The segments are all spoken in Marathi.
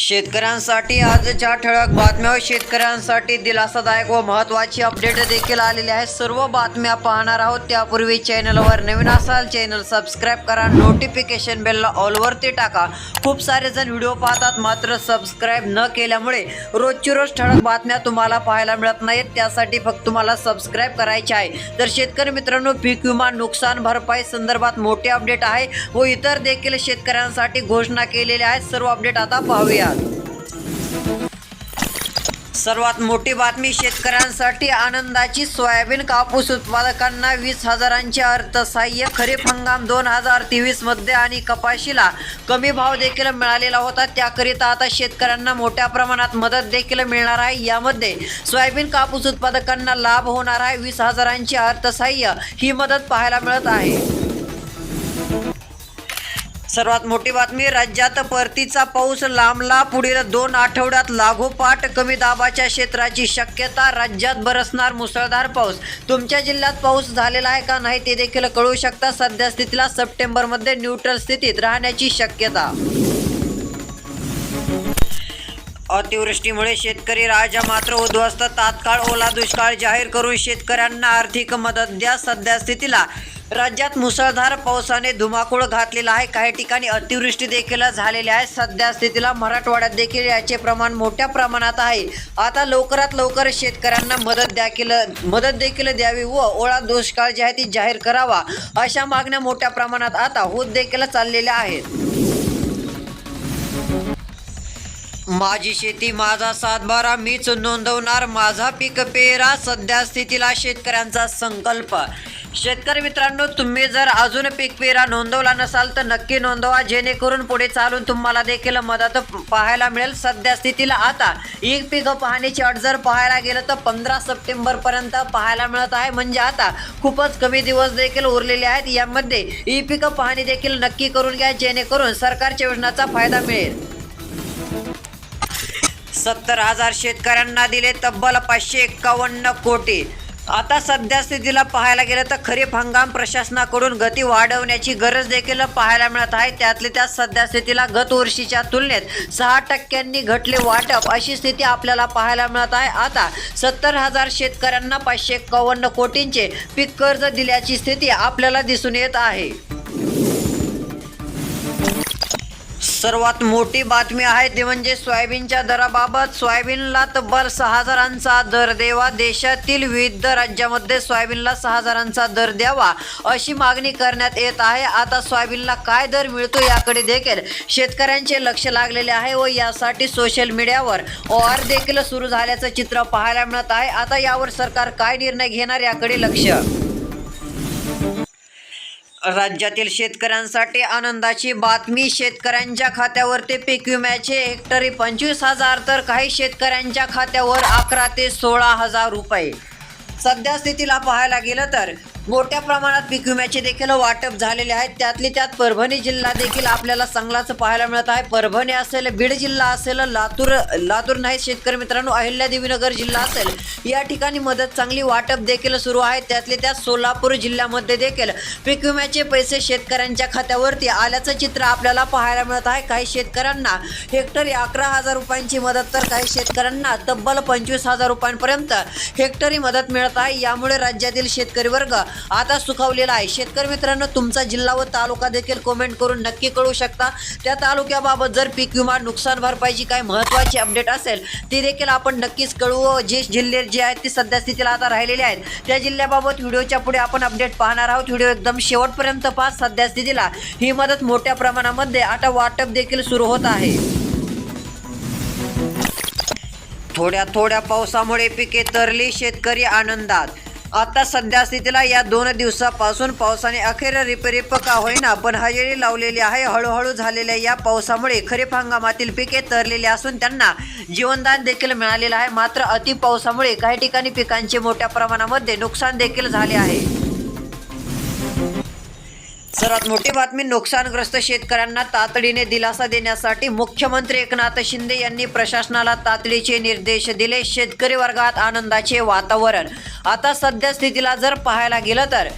शेतकऱ्यांसाठी आजच्या ठळक बातम्या शेतकऱ्यांसाठी दिलासादायक व महत्त्वाची अपडेट देखील आलेली आहे. सर्व बातम्या पाहणार आहोत. त्यापूर्वी चॅनलवर नवीन असाल चॅनल सबस्क्राईब करा नोटिफिकेशन बेलला ऑलवरती टाका. खूप सारे जण व्हिडिओ पाहतात मात्र सबस्क्राईब न केल्यामुळे रोजची रोज ठळक बातम्या तुम्हाला पाहायला मिळत नाहीत. त्यासाठी फक्त तुम्हाला सबस्क्राईब करायचे आहे. तर शेतकरी मित्रांनो पीक विमा नुकसान भरपाई संदर्भात मोठे अपडेट आहे व इतर देखील शेतकऱ्यांसाठी घोषणा केलेल्या आहेत. सर्व अपडेट आता पाहूया. पाहूयात सर्वात मोठी बातमी शेतकऱ्यांसाठी आनंदाची सोयाबीन कापूस उत्पादकांना वीस हजारांचे अर्थसहाय्य. खरीप हंगाम दोन हजार तेवीसमध्ये आणि कपाशीला कमी भाव देखील मिळालेला होता. त्याकरिता आता शेतकऱ्यांना मोठ्या प्रमाणात मदत देखील मिळणार आहे. यामध्ये सोयाबीन कापूस उत्पादकांना लाभ होणार आहे. वीस हजारांचे अर्थसहाय्य ही मदत पाहायला मिळत आहे. सर्वात मोठी बातमी राज्यात परतीचा पाऊस लांबला पुढील दोन आठवड्यात लागोपाठ कमी दाबाच्या क्षेत्राची शक्यता राज्यात बरसणार मुसळधार पाऊस. तुमच्या जिल्ह्यात पाऊस झालेला आहे का नाही ते देखील कळू शकता. सध्या स्थितीला सप्टेंबरमध्ये न्यूट्रल स्थितीत राहण्याची शक्यता. अतिवृष्टीमुळे शेतकरी राजा मात्र उद्ध्वस्त. तात्काळ ओला दुष्काळ जाहीर करून शेतकऱ्यांना आर्थिक मदत द्या. सध्या स्थितीला राज्यात मुसळधार पावसाने धुमाकूळ घातलेला आहे. काही ठिकाणी अतिवृष्टी देखील झालेली आहे. सध्या स्थितीला मराठवाड्यात देखील याचे प्रमाण मोठ्या प्रमाणात आहे. आता लवकरात लवकर शेतकऱ्यांना मदत देखील मदत देखील द्यावी व ओळा दुष्काळ जी आहे ती जाहीर करावा अशा मागण्या मोठ्या प्रमाणात आता होत देखील चाललेल्या आहेत. माझी शेती माझा सातबारा मीच नोंदवणार माझा पीक पेरा सध्या स्थितीला शेतकऱ्यांचा संकल्प. शेतकरी मित्रांनो तुम्ही जर अजून पीक पेरा नोंदवला नसाल तर नक्की नोंदवा जेणेकरून पुढे चालून तुम्हाला देखील मदत पाहायला मिळेल. सध्या स्थितीला आता ई पीक पाहण्याची अट जर पाहायला गेलं तर पंधरा सप्टेंबर पर्यंत पाहायला मिळत आहे. म्हणजे आता खूपच कमी दिवस देखील उरलेले आहेत. यामध्ये ई पीक पाहणी देखील नक्की करून घ्या जेणेकरून सरकारच्या योजनाचा फायदा मिळेल. सत्तर हजार शेतकऱ्यांना दिले तब्बल पाचशे एक्कावन्न कोटी. आता सध्या स्थितीला पाहायला गेलं तर खरीप हंगाम प्रशासनाकडून गती वाढवण्याची गरज देखील पाहायला मिळत आहे. त्यातले त्यात सध्या स्थितीला गत वर्षीच्या तुलनेत सहा टक्क्यांनी घटले वाटप अशी स्थिती आपल्याला पाहायला मिळत आहे. आता सत्तर हजार शेतकऱ्यांना पाचशे एक्कावन्न कोटींचे पीक कर्ज दिल्याची स्थिती आपल्याला दिसून येत आहे. सर्वात मोठी बातमी आहे ती म्हणजे सोयाबीनच्या दराबाबत. सोयाबीनला तब्बल सहा हजारांचा दर द्यावा. देशातील विविध राज्यामध्ये सोयाबीनला सहा हजारांचा दर द्यावा अशी मागणी करण्यात येत आहे. आता सोयाबीनला काय दर मिळतो याकडे देखील शेतकऱ्यांचे लक्ष लागलेले आहे व यासाठी सोशल मीडियावर ओआर देखील सुरू झाल्याचं चित्र पाहायला मिळत आहे. आता यावर सरकार काय निर्णय घेणार याकडे लक्ष? राज्यातील शेतकऱ्यांसाठी आनंदाची बातमी. शेतकऱ्यांच्या खात्यावरती पीक विम्याचे हेक्टरी पंचवीस हजार तर काही शेतकऱ्यांच्या खात्यावर अकरा ते सोळा हजार रुपये. सध्या स्थितीला पाहायला गेलं तर मोठ्या प्रमाणात पीक विम्याचे देखील वाटप झालेले आहेत. त्यातली त्यात परभणी जिल्हा देखील आपल्याला चांगलाच पाहायला मिळत आहे. परभणी असेल बीड जिल्हा असेल लातूर लातूर नाही शेतकरी मित्रांनो अहिल्यादेवीनगर जिल्हा असेल या ठिकाणी मदत चांगली वाटप देखील सुरू आहे. त्यातले त्यात सोलापूर जिल्ह्यामध्ये देखील पीक विम्याचे पैसे शेतकऱ्यांच्या खात्यावरती आल्याचं चित्र आपल्याला पाहायला मिळत आहे. काही शेतकऱ्यांना हेक्टरी अकरा हजार रुपयांची मदत तर काही शेतकऱ्यांना तब्बल पंचवीस हजार रुपयांपर्यंत हेक्टरी मदत मिळत आहे. यामुळे राज्यातील शेतकरी वर्ग आता सुखावलेला आहे. शेतकरी मित्रांनो तुमचा जिल्हा व तालुका देखील कमेंट करून नक्की कळू शकता. त्या तालुक्याबाबत जर पीक विमा नुकसान भरपाईची काही महत्त्वाची अपडेट असेल ती देखील आपण नक्कीच कळू. व जे जिल्हे जे आहेत ते सध्या स्थितीला आता राहिलेले आहेत. त्या जिल्ह्याबाबत व्हिडिओच्या पुढे आपण अपडेट पाहणार आहोत. व्हिडिओ एकदम शेवटपर्यंत पाच सध्या स्थितीला ही मदत मोठ्या प्रमाणामध्ये आता वाटप देखील सुरू होत आहे. थोड्या थोड्या पावसामुळे पिके तरली शेतकरी आनंदात. आता सध्या स्थितीला या दोन दिवसापासून पावसाने अखेर रिपरिप का होईना पण हजेरी लावलेली आहे. हळूहळू झालेल्या या पावसामुळे खरीप हंगामातील पिके तरलेली असून त्यांना जीवनदान देखील मिळालेलं आहे. मात्र अति पावसामुळे काही ठिकाणी पिकांचे मोठ्या प्रमाणामध्ये नुकसान देखील झाले आहे. सर्वात मोठी बातमी नुकसानग्रस्त शेतकऱ्यांना तातडीने दिलासा देण्यासाठी मुख्यमंत्री एकनाथ शिंदे यांनी प्रशासनाला तातडीचे निर्देश दिले. शेतकरी वर्गात आनंदाचे वातावरण. आता सध्या स्थितीला जर पाहायला गेलं तर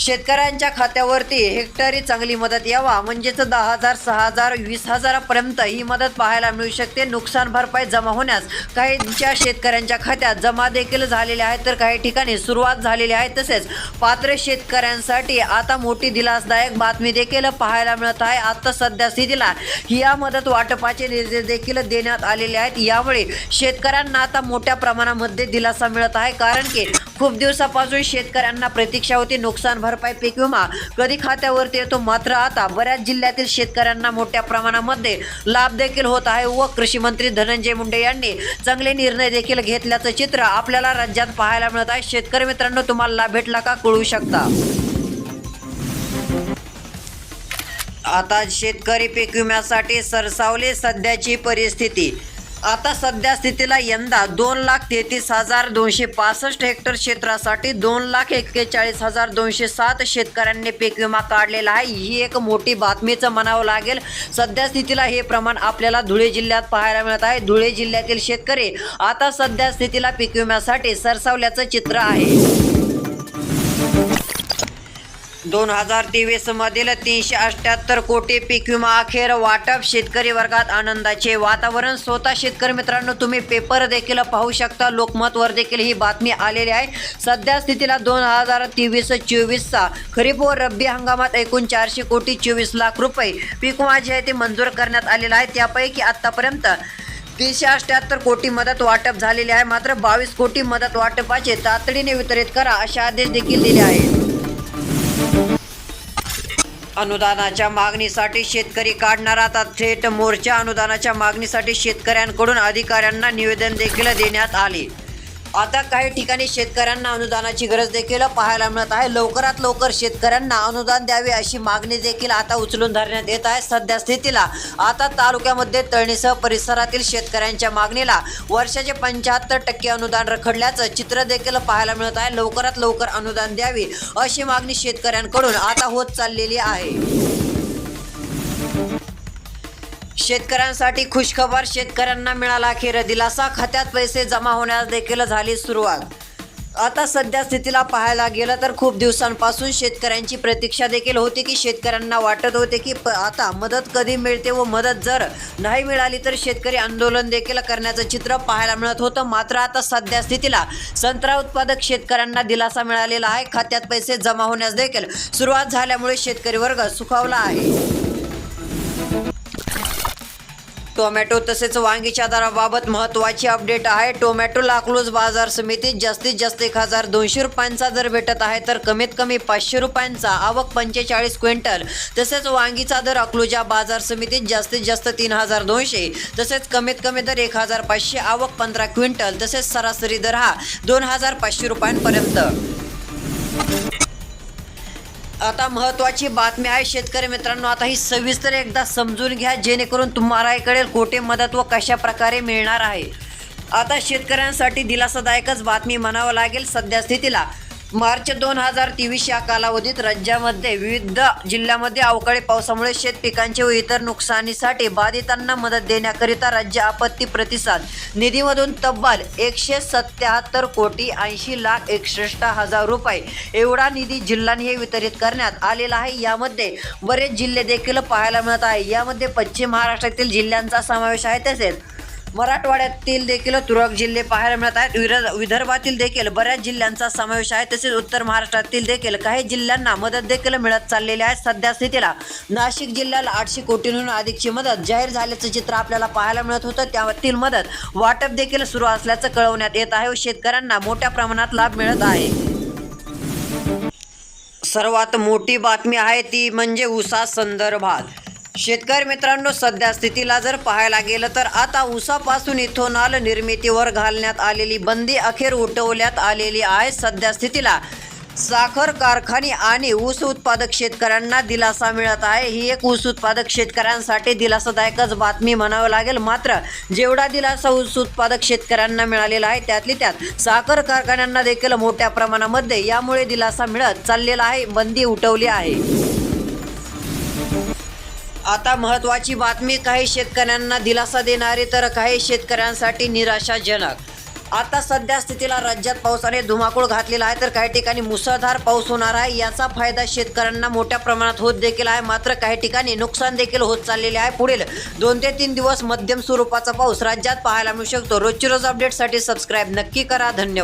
शेतकऱ्यांच्या खात्यावरती हेक्टरी चांगली मदत यावा म्हणजेच दहा हजार सहा हजार वीस हजारापर्यंत ही मदत पाहायला मिळू शकते. नुकसान भरपाई जमा होण्यास काहीच्या शेतकऱ्यांच्या खात्यात जमा देखील झालेल्या आहेत तर काही ठिकाणी सुरुवात झालेली आहे. तसेच पात्र शेतकऱ्यांसाठी आता मोठी दिलासदायक बातमी देखील पाहायला मिळत आहे. आता सध्या स्थितीला या मदत वाटपाचे निर्देश देखील देण्यात आलेले आहेत. यामुळे शेतकऱ्यांना आता मोठ्या प्रमाणामध्ये दिलासा मिळत आहे कारण की खूप दिवसापासून शेतकऱ्यांना प्रतीक्षा होती. नुकसान भरपाई पीक विमा कधी खात्यावरती येतो? मात्र आता बऱ्याच जिल्ह्यातील शेतकऱ्यांना मोठ्या प्रमाणामध्ये लाभ देखील होत आहे व कृषी मंत्री धनंजय मुंडे यांनी चांगले निर्णय देखील घेतल्याचं चित्र आपल्याला राज्यात पाहायला मिळत आहे. शेतकरी मित्रांनो तुम्हाला लाभ भेटला का कळू शकता. आता शेतकरी पीक विम्यासाठी सरसावली सध्याची परिस्थिती. आता सध्या स्थितीला यंदा दोन लाख तेहतीस हजार दोनशे पासष्ट हेक्टर क्षेत्रासाठी दोन लाख एक्केचाळीस हजार दोनशे सात शेतकऱ्यांनी पीक विमा काढलेला आहे. ही एक मोठी बातमीचं म्हणावं लागेल. सध्या स्थितीला हे प्रमाण आपल्याला धुळे जिल्ह्यात पाहायला मिळत आहे. धुळे जिल्ह्यातील शेतकरी आता सध्या स्थितीला पीक विम्यासाठी सरसावल्याचं चित्र आहे. दोन हजार तेवीस मधील तीनशे अठ्याहत्तर कोटी पीक विमा अखेर वाटप. शेतकरी वर्गात आनंदाचे वातावरण. स्वतः शेतकरी मित्रांनो तुम्ही पेपर देखील पाहू शकता. लोकमतवर देखील ही बातमी आलेली आहे. सध्या स्थितीला दोन हजार तेवीस चोवीसचा. खरीप व रब्बी हंगामात एकूण चारशे कोटी चोवीस लाख रुपये. पीक विमा जे आहे ते मंजूर करण्यात आलेला आहे. त्यापैकी आतापर्यंत तीनशे अठ्याहत्तर कोटी मदत वाटप झालेली आहे. मात्र बावीस कोटी मदत वाटपाचे तातडीने वितरित करा असे आदेश देखील दिले आहेत. अनुदानाच्या मागणीसाठी शेतकरी काढणार आता थेट मोर्चा अनुदानाच्या मागणीसाठी शेतकऱ्यांकडून अधिकाऱ्यांना निवेदन देखील देण्यात आले. आता काही ठिकाणी शेतकऱ्यांना अनुदानाची गरज देखील पाहायला मिळत आहे. लवकरात लवकर शेतकऱ्यांना अनुदान द्यावे अशी मागणी देखील आता उचलून धरण्यात येत आहे सध्या स्थितीला. आता तालुक्यामध्ये तळणीसह परिसरातील शेतकऱ्यांच्या मागणीला वर्षाचे पंच्याहत्तर टक्के अनुदान रखडल्याचं चित्र देखील पाहायला मिळत आहे. लवकरात लवकर अनुदान द्यावे अशी मागणी शेतकऱ्यांकडून आता होत चाललेली आहे. शेतकऱ्यांसाठी खुशखबर शेतकऱ्यांना मिळाला अखेर दिलासा. खात्यात पैसे जमा होण्यास देखील झाली सुरुवात. आता सध्या स्थितीला पाहायला गेलं तर खूप दिवसांपासून शेतकऱ्यांची प्रतीक्षा देखील होती की शेतकऱ्यांना वाटत होते की प आता मदत कधी मिळते व मदत जर नाही मिळाली तर शेतकरी आंदोलन देखील करण्याचं चित्र पाहायला मिळत होतं. मात्र आता सध्या स्थितीला संत्रा उत्पादक शेतकऱ्यांना दिलासा मिळालेला आहे. खात्यात पैसे जमा होण्यास देखील सुरुवात झाल्यामुळे शेतकरी वर्ग सुखावला आहे. टोमॅटो तसेच वांगीच्या दराबाबत महत्त्वाची अपडेट आहे. टोमॅटोला अकलूज बाजार समितीत जास्तीत जास्त एक हजार दोनशे रुपयांचा दर भेटत आहे तर कमीत कमी पाचशे रुपयांचा. आवक पंचेचाळीस क्विंटल. तसेच वांगीचा दर अकलूजा बाजार समितीत जास्तीत जास्त तीन हजार दोनशे. तसेच कमीत कमी दर एक हजार पाचशे आवक पंधरा क्विंटल. तसेच सरासरी दर हा दोन हजार पाचशे रुपयांपर्यंत. आता महत्त्वाची बातमी आहे शेतकरी मित्रांनो आता ही सविस्तर एकदा समजून घ्या जेणेकरून तुम्हाला कळेल कोठे मदत व कशा प्रकारे मिळणार आहे. आता शेतकऱ्यांसाठी दिलासादायकच बातमी म्हणावं लागेल सध्या स्थितीला. मार्च दोन हजार तेवीस या कालावधीत राज्यामध्ये विविध जिल्ह्यामध्ये अवकाळी पावसामुळे शेत पिकांचे व इतर नुकसानीसाठी बाधितांना मदत देण्याकरिता राज्य आपत्ती प्रतिसाद निधीमधून तब्बल एकशे सत्याहत्तर कोटी ऐंशी लाख एकसष्ट हजार रुपये एवढा निधी जिल्ह्यांनी वितरित करण्यात आलेला आहे. यामध्ये बरेच जिल्हे देखील पाहायला मिळत आहे. यामध्ये पश्चिम महाराष्ट्रातील जिल्ह्यांचा समावेश आहे तसेच मराठवाड्यातील देखील तुरळक जिल्हे पाहायला मिळत आहेत. विर विदर्भातील देखील बऱ्याच जिल्ह्यांचा समावेश आहे. तसेच उत्तर महाराष्ट्रातील देखील काही जिल्ह्यांना मदत देखील मिळत चाललेली आहे. सध्या स्थितीला नाशिक जिल्ह्याला आठशे कोटींहून अधिकची मदत जाहीर झाल्याचं चित्र आपल्याला पाहायला मिळत होतं. त्यातील मदत वाटप देखील सुरू असल्याचं कळवण्यात येत आहे व शेतकऱ्यांना मोठ्या प्रमाणात लाभ मिळत आहे. सर्वात मोठी बातमी आहे ती म्हणजे उसा संदर्भात शेतकरी मित्रांनो सध्या स्थितीला जर पाहायला गेलं तर आता ऊसापासून इथोनॉल निर्मितीवर घालण्यात आलेली बंदी अखेर उठवण्यात आलेली आहे. सध्या स्थितीला साखर कारखाने आणि ऊस उत्पादक शेतकऱ्यांना दिलासा मिळत आहे. ही एक ऊस उत्पादक शेतकऱ्यांसाठी दिलासादायकच बातमी म्हणावं लागेल. मात्र जेवढा दिलासा ऊस उत्पादक शेतकऱ्यांना मिळालेला आहे त्यातली त्यात साखर कारखान्यांना देखील मोठ्या प्रमाणामध्ये यामुळे दिलासा मिळत चाललेला आहे. बंदी उठवली आहे. आता महत्त्वाची बातमी काही शेतकऱ्यांना दिलासा देणारी तर काही शेतकऱ्यांसाठी निराशाजनक. आता सध्या स्थितीला राज्यात पावसाने धुमाकूळ घातलेला आहे तर काही ठिकाणी मुसळधार पाऊस होणार आहे. याचा फायदा शेतकऱ्यांना मोठ्या प्रमाणात होत देखील आहे. मात्र काही ठिकाणी नुकसान देखील होत चाललेले आहे. पुढील दोन ते तीन दिवस मध्यम स्वरूपाचा पाऊस राज्यात पाहायला मिळू शकतो. रोजची रोज अपडेटसाठी सबस्क्राईब नक्की करा. धन्यवाद.